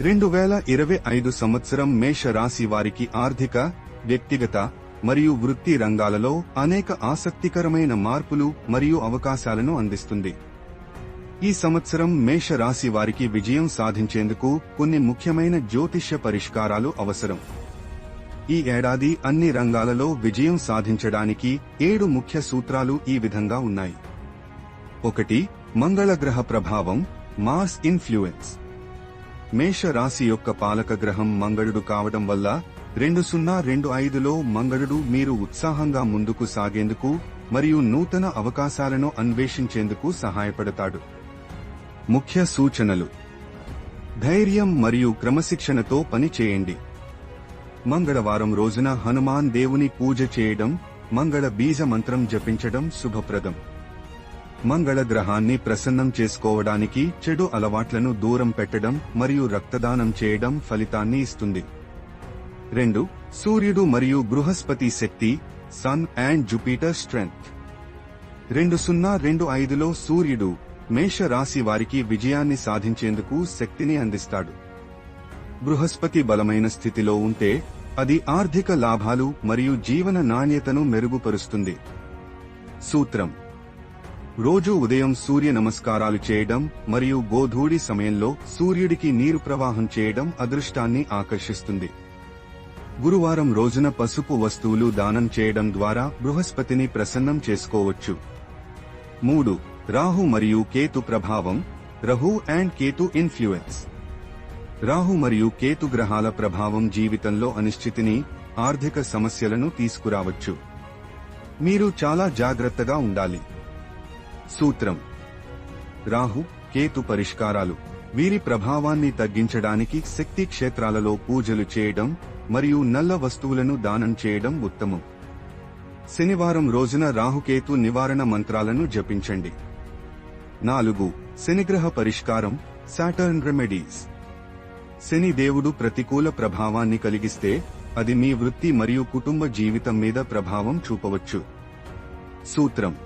రెండు వేల ఇరవై ఐదు సంవత్సరం మేష రాశి వారికి ఆర్థిక వ్యక్తిగత మరియు వృత్తి రంగాలలో అనేక ఆసక్తికరమైన మార్పులు మరియు అవకాశాలను అందిస్తుంది. ఈ సంవత్సరం మేష రాశి వారికి విజయం సాధించేందుకు కొన్ని ముఖ్యమైన జ్యోతిష్య పరిష్కారాలు అవసరం. ఈ ఏడాది అన్ని రంగాలలో విజయం సాధించడానికి ఏడు ముఖ్య సూత్రాలు ఈ విధంగా ఉన్నాయి. ఒకటి మంగళగ్రహ ప్రభావం మాస్ ఇన్ఫ్లుయెన్స్ మేష రాశి యొక్క పాలక గ్రహం మంగళుడు కావడం వల్ల రెండు సున్నా రెండు ఐదులో మంగళుడు మీరు ఉత్సాహంగా ముందుకు సాగేందుకు మరియు నూతన అవకాశాలను అన్వేషించేందుకు సహాయపడతాడు. ముఖ్య సూచనలు. ధైర్యం మరియు క్రమశిక్షణతో పని చేయండి. మంగళవారం రోజున హనుమాన్ దేవుని పూజ చేయడం మంగళ బీజ మంత్రం జపించడం శుభప్రదం. మంగళ గ్రహాన్ని ప్రసన్నం చేసుకోవడానికి చెడు అలవాట్లను దూరం పెట్టడం మరియు రక్తదానం చేయడం ఫలితాన్ని ఇస్తుంది. రెండు సూర్యుడు మరియు బృహస్పతి శక్తి సన్ అండ్ జుపిటర్ స్ట్రెంగ్త్ రెండు సున్నా రెండు ఐదులో సూర్యుడు మేష రాశి వారికి విజయాన్ని సాధించేందుకు శక్తిని అందిస్తాడు. బృహస్పతి బలమైన స్థితిలో ఉంటే అది ఆర్థిక లాభాలు మరియు జీవన నాణ్యతను మెరుగుపరుస్తుంది. సూత్రం రోజు ఉదయం సూర్య నమస్కారాలు చేయడం మరియు గోధూడి సమయంలో సూర్యుడికి నీరు ప్రవాహం చేయడం అదృష్టాన్ని ఆకర్షిస్తుంది. గురువారం రోజున పసుపు వస్తువులు దానం చేయడం ద్వారా బృహస్పతిని ప్రసన్నం చేసుకోవచ్చు. మూడు రాహు మరియు కేతు ప్రభావం రహు అండ్ కేతు ఇన్ఫ్లుయెన్స్. రాహు మరియు కేతు గ్రహాల ప్రభావం జీవితంలో అనిశ్చితిని ఆర్థిక సమస్యలను తీసుకురావచ్చు. మీరు చాలా జాగ్రత్తగా ఉండాలి. సూత్రం. రాహు కేతు పరిష్కారాలు. వీరి ప్రభావాన్ని తగ్గించడానికి శక్తి క్షేత్రాలలో పూజలు చేయడం మరియు నల్ల వస్తువులను దానం చేయడం ఉత్తమం. శనివారం రోజున రాహుకేతు నివారణ మంత్రాలను జపించండి. నాలుగు శనిగ్రహ పరిష్కారం సాటర్న్ రెమెడీస్ శని దేవుడు ప్రతికూల ప్రభావాన్ని కలిగిస్తే అది మీ వృత్తి మరియు కుటుంబ జీవితం మీద ప్రభావం చూపవచ్చు. సూత్రం.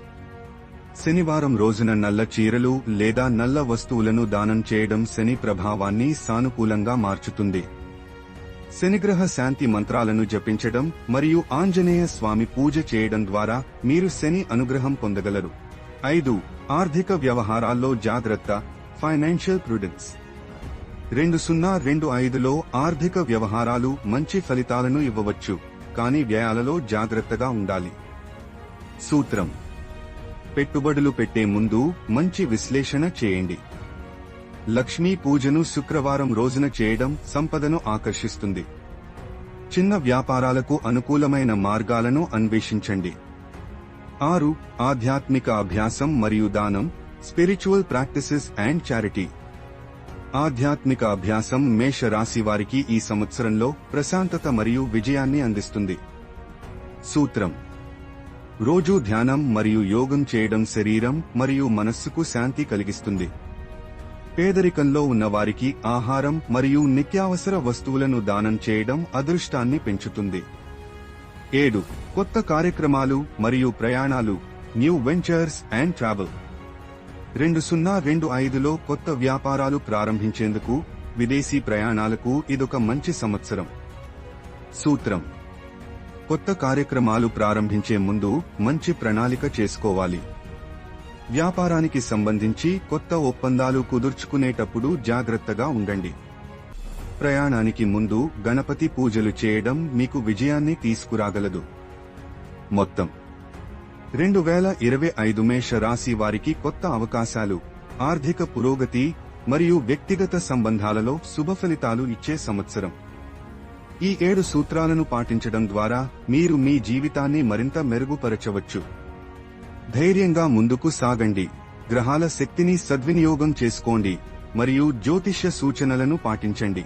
శనివారం రోజున నల్ల చీరలు లేదా నల్ల వస్తువులను దానం చేయడం శని ప్రభావాన్ని సానుకూలంగా మార్చుతుంది. శనిగ్రహ శాంతి మంత్రాలను జపించడం మరియు ఆంజనేయ స్వామి పూజ చేయడం ద్వారా మీరు శని అనుగ్రహం పొందగలరు. ఐదు ఆర్థిక వ్యవహారాల్లో జాగ్రత్త ఫైనాన్షియల్ ప్రుడెన్స్. రెండు సున్నా రెండు ఐదులో ఆర్థిక వ్యవహారాలు మంచి ఫలితాలను ఇవ్వవచ్చు కానీ వ్యయాలలో జాగ్రత్తగా ఉండాలి. సూత్రం. పెట్టుబడులు పెట్టే ముందు మంచి విశ్లేషణ చేయండి. లక్ష్మీ పూజను శుక్రవారం రోజున చేయడం సంపదను ఆకర్షిస్తుంది. చిన్న వ్యాపారాలకు అనుకూలమైన మార్గాలను అన్వేషించండి. ఆరు ఆధ్యాత్మిక అభ్యాసం మరియు దానం స్పిరిచువల్ ప్రాక్టీసెస్ అండ్ చారిటీ. ఆధ్యాత్మిక అభ్యాసం మేష రాశి వారికి ఈ సంవత్సరంలో ప్రశాంతత మరియు విజయాన్ని అందిస్తుంది. సూత్రం రోజూ ధ్యానం మరియు యోగం చేయడం శరీరం మరియు మనస్సుకు శాంతి కలిగిస్తుంది. పేదరికంలో ఉన్న వారికి ఆహారం మరియు నిత్యావసర వస్తువులను దానం చేయడం అదృష్టాన్ని పెంచుతుంది. ఏడు. కొత్త కార్యక్రమాలు మరియు ప్రయాణాలు న్యూ వెంచర్స్ అండ్ ట్రావెల్. రెండు సున్నా రెండు ఐదులో కొత్త వ్యాపారాలు ప్రారంభించేందుకు విదేశీ ప్రయాణాలకు ఇదొక మంచి సంవత్సరం. సూత్రం. కొత్త కార్యక్రమాలు ప్రారంభించే ముందు మంచి ప్రణాళిక చేసుకోవాలి. వ్యాపారానికి సంబంధించి కొత్త ఒప్పందాలు కుదుర్చుకునేటప్పుడు జాగ్రత్తగా ఉండండి. ప్రయాణానికి ముందు గణపతి పూజలు చేయడం మీకు విజయాన్ని తీసుకురాగలదు. మొత్తం రెండు వేల ఇరవై ఐదు మేష రాశి వారికి కొత్త అవకాశాలు ఆర్థిక పురోగతి మరియు వ్యక్తిగత సంబంధాలలో శుభ ఫలితాలు ఇచ్చే సంవత్సరం. ఈ ఏడు సూత్రాలను పాటించడం ద్వారా మీరు మీ జీవితాన్ని మరింత మెరుగుపరచవచ్చు. ధైర్యంగా ముందుకు సాగండి. గ్రహాల శక్తిని సద్వినియోగం చేసుకోండి. మరియు జ్యోతిష్య సూచనలను పాటించండి.